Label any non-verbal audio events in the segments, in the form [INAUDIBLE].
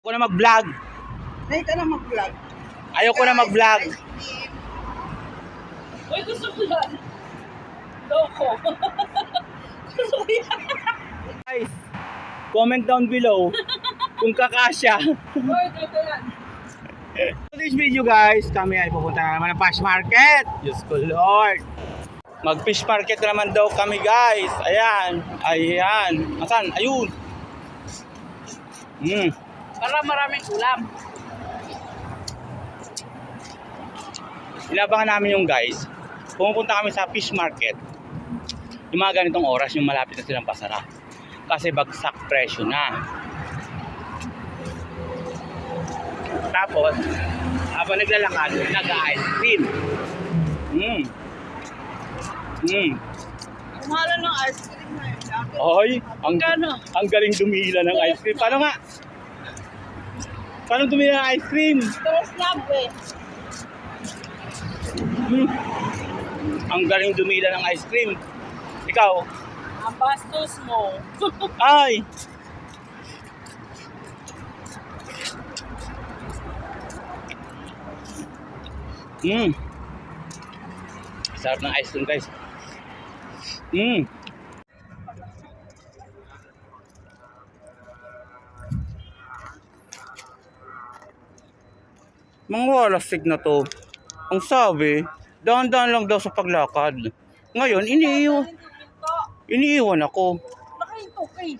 Ako na mag-vlog. Nay ka na mag-vlog. Ayoko na mag-vlog. Uy, gusto ko yan. Loko. gusto ko yan. Guys, comment down below kung kakasya. Uy, gusto yan. For this video guys, kami ay pupunta na naman ng fish market. Diyos ko Lord. Mag-fish market na naman daw kami guys. Ayan. Ayan. Asan? Ayun. Hmm. Para maraming ulam. Inabangan namin yung guys. Pumunta kami sa fish market. Yung mga ganitong oras, yung malapit na silang pasara. Kasi bagsak presyo na. Tapos, habang naglalakad, nag-ice cream. Mm. Mm. Ang mahal ng ice cream na yun. Oy, ang, ang galing dumila ng ice cream. Paano nga? Paano dumila ng ice cream? Stress lab eh. Mm. Ang galing dumila ng ice cream. Ikaw, Ang bastos mo. [LAUGHS] ay! Mm. Sarap ng ice cream guys. Mm. Mga walasig na to. Ang sabi, dahan-dahan lang daw sa paglakad. Ngayon, iniiwan, iniiwan ako. Nakahinto kay.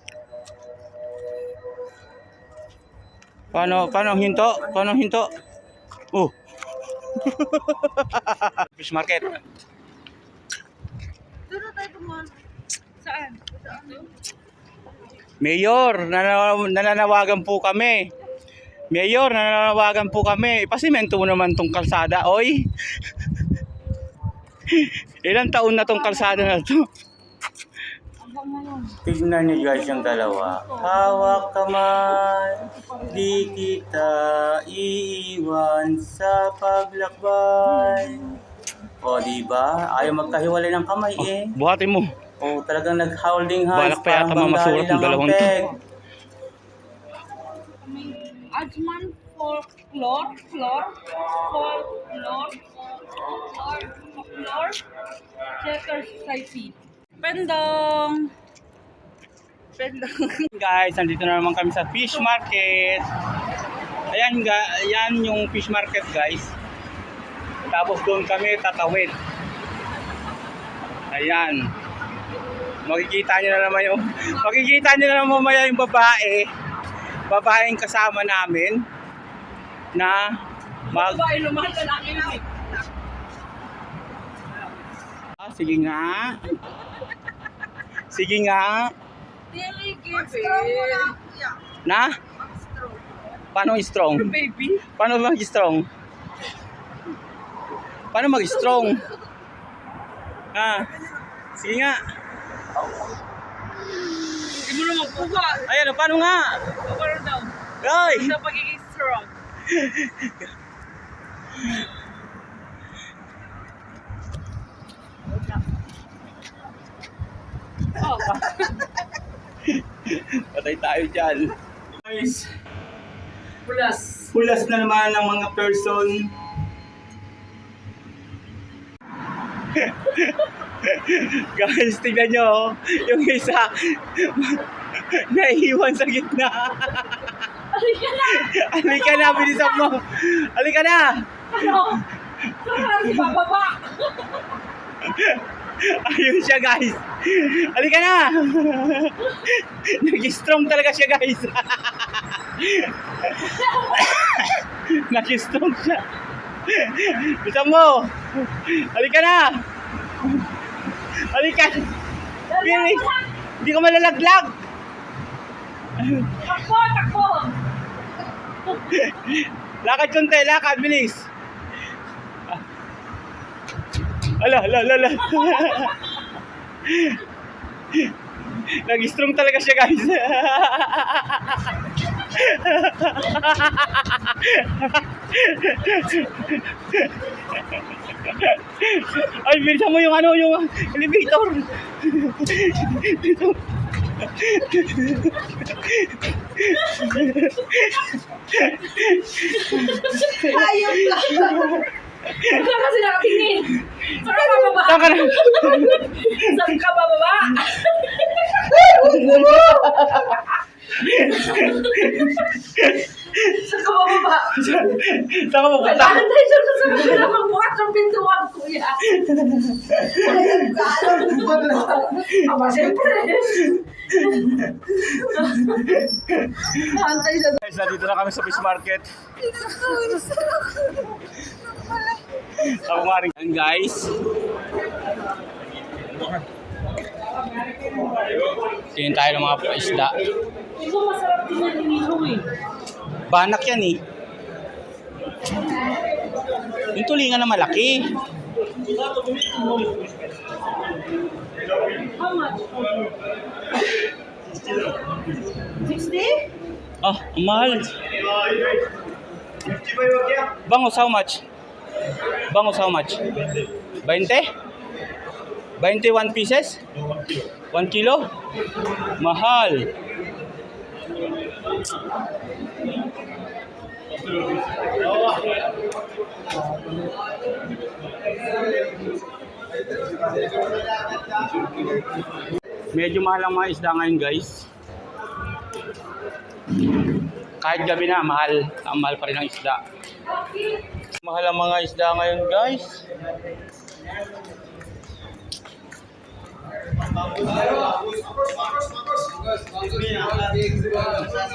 Paano, paano ang hinto? Paano ang hinto? Oh. [LAUGHS] Fish market. Doon tayo dumaan. Saan? Mayor, nananaw- nananawagan po kami. Mayor, nananawagan po kami. Ipasimento mo naman tong kalsada, oy. [LAUGHS] Ilang taon na tong kalsada na to? Tignan niyo guys yung dalawa. Hawak kamay, di kita iiwan sa paglakbay. O, di ba? Ayaw magkahiwalay ng kamay eh. Buhatin mo. O, talagang nag-holding hands. Balak pa yata banggali ng dalawang to. Ajman folklore, floor, folklore, floor, floor, checker society. Pendong! Pendang. [LAUGHS] Guys, nandito na naman kami sa fish market. Ayan, ga, ayan yung fish market guys. Tapos doon kami tatawid. Ayan. Makikita nyo na naman yung, [LAUGHS] makikita nyo na naman mamaya yung babae. Babaeng kasama namin na mag... Na. Ah, sige nga. Sige nga. Na. Na? Paano strong? Baby. Paano mag-strong? Paano mag-strong? Ha? Sige nga. Hindi mo naman puga. Ayan, paano nga? Ay! Sa pagiging strong. Oh, Patay tayo dyan. Guys, pulas. hulas na naman ng mga person. [LAUGHS] Guys, tignan nyo. oh. Yung isa, [LAUGHS] naiiwan sa gitna. [LAUGHS] Halika na! Halika na, bilisan mo. Halika na. Ano? Si bababa? Ayun siya guys. Halika na. Nag-strong talaga siya guys. Nag-strong siya. Bisa mo. Halika na. Halika. Bilis. Hindi ko malalaglag. Takbo! Takbo! Lakad konti, lakad, bilis. Ala, ala, ala, ala. Nag-strong talaga siya, guys. Ay, bilisan mo yung ano, yung elevator. Hayop lang. Ka kasi nakatingin? Saan ka bababa? Saan ka na? Saan ka bababa? Saan ka bababa? Saan ka pupunta? Kailangan tayo siya sa kanila magbukas ng pintuan, kuya. Aba, siyempre. Antay siya. Guys, nandito na kami sa fish market. Sa kumaring. Yan guys. Tingin tayo ng mga isda. Ito masarap din yan nilong eh. Banak yan eh. Yung tulingan na malaki. How much? 60? Ah, ang mahal. Bangos, how much? Bangos, how much? 20? 21 pieces? 1 kilo? Mahal. Medyo mahal ang mga isda ngayon guys. Kahit gabi na, mahal. Ang mahal pa rin ang isda. Mahal ang mga isda ngayon guys.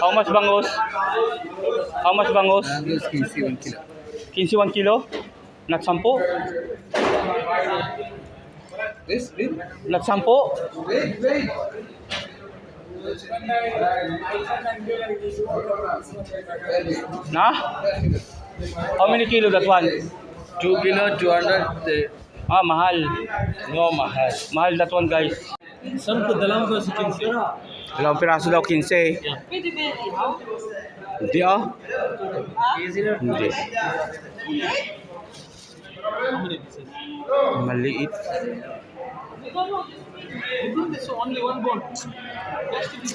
How much bangos? How much bangos? 15 1 kilo. Not 10? This, this, Not 10? wait, wait. Na? How many kilo that one? Two kilo, two hundred. Ah, mahal. No, mahal. Mahal that one guys. Sir, ko dalam ko si Kinsi. Dalawang piraso daw 15. Pwede ba? Hindi ah. Hindi. Maliit. So only one bone. Just this.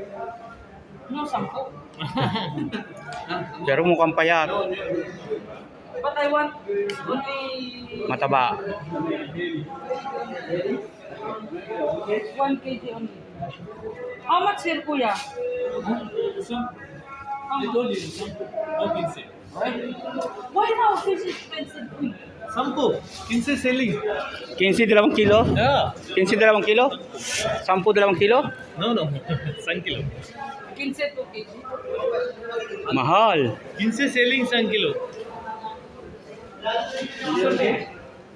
No 20. Ano, sampo? Pero mukhang payat. But I want only Mataba. 1 kg only. How much here, kuya? No 15. Why now fish is expensive, kuya? Sampo, 15 selling. 15 dalawang kilo? Yeah. 15 dalawang kilo? 10 dalawang kilo? No, no. [LAUGHS] 1 kilo. 15 to kg. Mahal. 15 selling 1 kilo.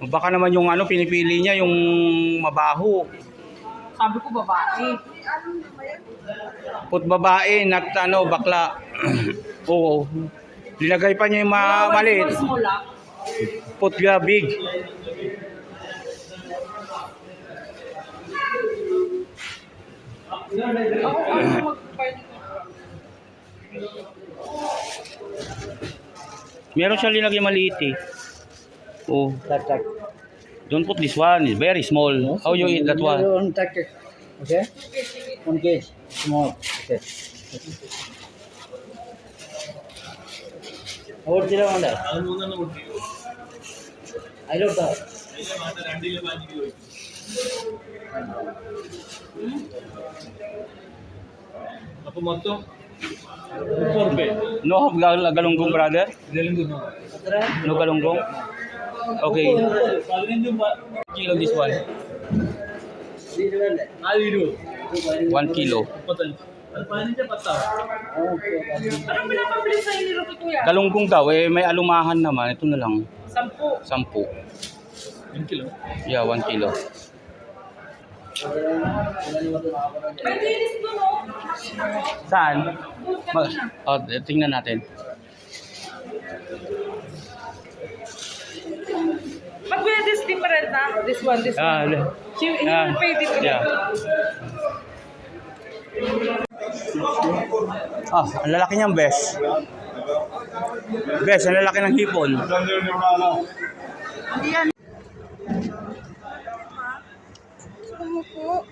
Baka naman yung ano pinipili niya yung mabaho. Sabi ko babae. Put babae, not ano, bakla. [CLEARS THROAT] Oo. Linagay pa niya yung ma maliit. Ah. Put ga big. Ako. Meron siya linagay maliit eh. Oh. Don't put this one. It's very small. How you eat that one? One packet. Okay? One case. Small. Okay. ಓಡ್ತೀರಾ ಮಾಡ ಅದು ಮುಂದೆ ಕೊಡ್ತೀವಿ No half gal galunggong brother? No galunggong? Okay. Kilo this one? 1 kilo. Galunggong daw, eh may alumahan naman. Ito na lang. Sampu. Sampu. 1 kilo? Yeah, 1 kilo. May doon, ko. Saan? Mag oh, tingnan natin. But with this different na. This one, this Ah, one. She, he Ah, will pay different. yeah. Ah, ang lalaki niyang bes. Bes, ang lalaki ng hipon. Umupo.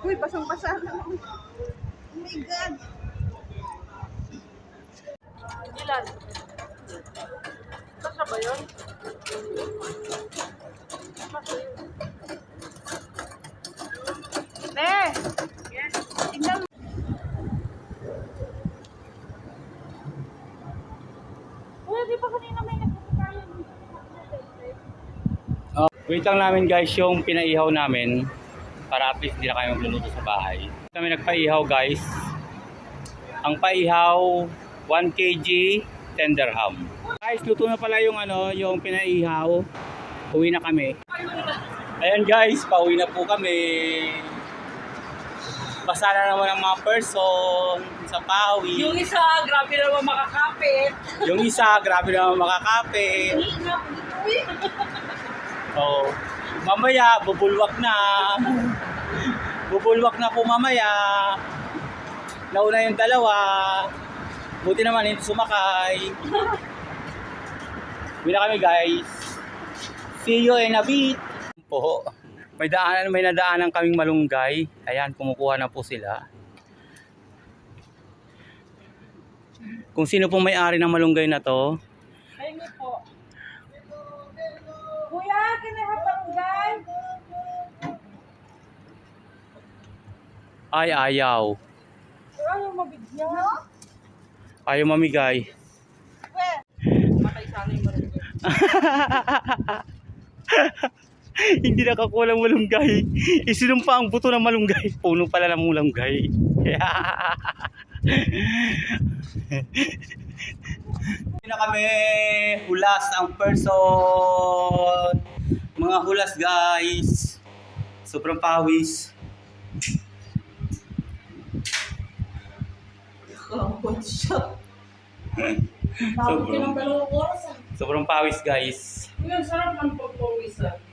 Uy, basang-basa. Oh my God. Ilan? Basta ba yun? Ne! Yes. Tingnan mo. Uy, di ba kanina may nagpapakain? Oh, wait lang namin guys yung pinaihaw namin para at least hindi na kayo magluluto sa bahay. Kami nagpaihaw guys. Ang paihaw 1 kg tender ham. Guys, luto na pala yung ano, yung pinaihaw. Uwi na kami. Ayan guys, pauwi na po kami. Basa na naman ang mga person sa pawi. Yung isa, grabe naman makakapit. Yung isa, grabe naman makakapit. So, mamaya, bubulwak na. Bubulwak na po mamaya. Nauna yung dalawa. Buti naman hindi sumakay. Uwi na kami guys. See you in a bit. Po. May daanan, may nadaanan kaming malunggay. Ayan, kumukuha na po sila. Kung sino pong may-ari ng malunggay na to, Ayun po. Ay ayaw. Ayaw mabigyan. Ayaw mamigay. Matay sana yung barangay. Hindi nakakulang malunggay. Isinumpa ang buto ng malunggay. Puno pala ng malunggay. Hindi na kami hulas ang person. Mga hulas guys. Sobrang pawis. Kampot siya. Tawag ka ng dalawang oras ah. Sobrang pawis guys. Yun, sarap ng pagpawisan. Kasi